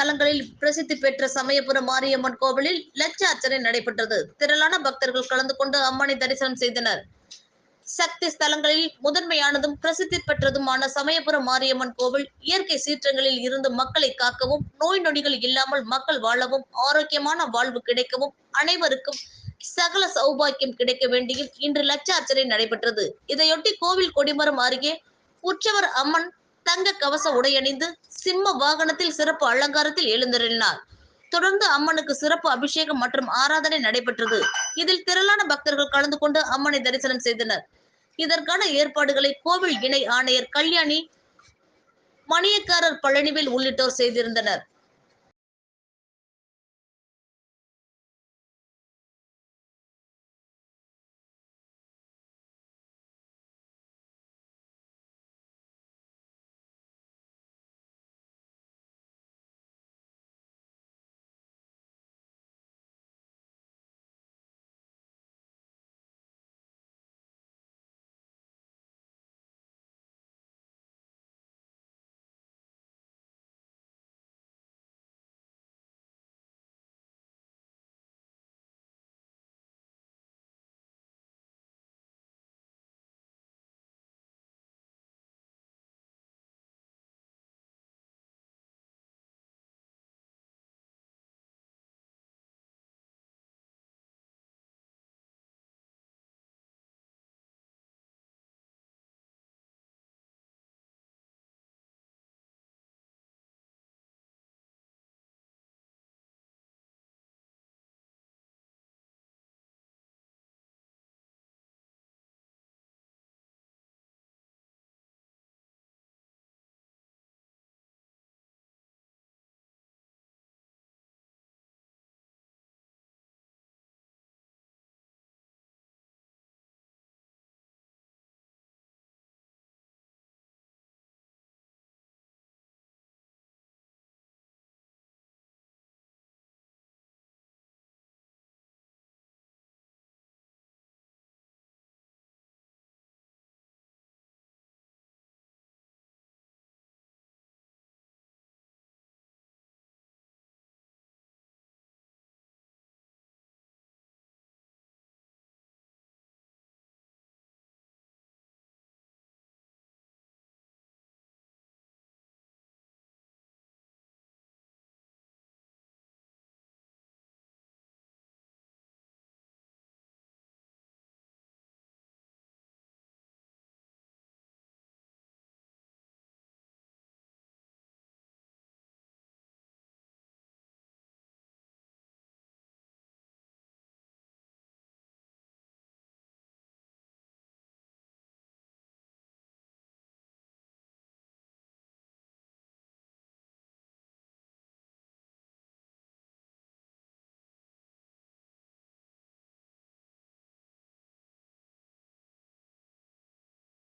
தலங்களில் பிரசித்தி பெற்ற சமயபுரம் மாரியம்மன் கோவிலில் லட்ச அர்ச்சனை நடைபெற்றது. திரளான பக்தர்கள் கலந்து கொண்டு அம்மனை தரிசனம் செய்தனர். சக்தி ஸ்தலங்களில் முதன்மையானதும் பிரசித்தி பெற்றதுமான சமயபுரம் மாரியம்மன் கோவில் இயற்கை சீற்றங்களில் இருந்து மக்களை காக்கவும் நோய் நொடிகள் இல்லாமல் மக்கள் வாழவும் ஆரோக்கியமான வாழ்வு கிடைக்கவும் அனைவருக்கும் சகல சௌபாக்கியம் கிடைக்க வேண்டியும் இன்று லட்ச அர்ச்சனை நடைபெற்றது. இதையொட்டி கோவில் கொடிமரம் அருகே உற்சவர் அம்மன் தங்க கவச உடையணிந்து சிம்ம வாகனத்தில் சிறப்பு அலங்காரத்தில் எழுந்தருளினார். தொடர்ந்து அம்மனுக்கு சிறப்பு அபிஷேகம் மற்றும் ஆராதனை நடைபெற்றது. இதில் திரளான பக்தர்கள் கலந்து கொண்டு அம்மனை தரிசனம் செய்தனர். இதற்கான ஏற்பாடுகளை கோவில் இணை ஆணையர் கல்யாணி மணியக்காரர் பழனிவேல் உள்ளிட்டோர் செய்திருந்தனர்.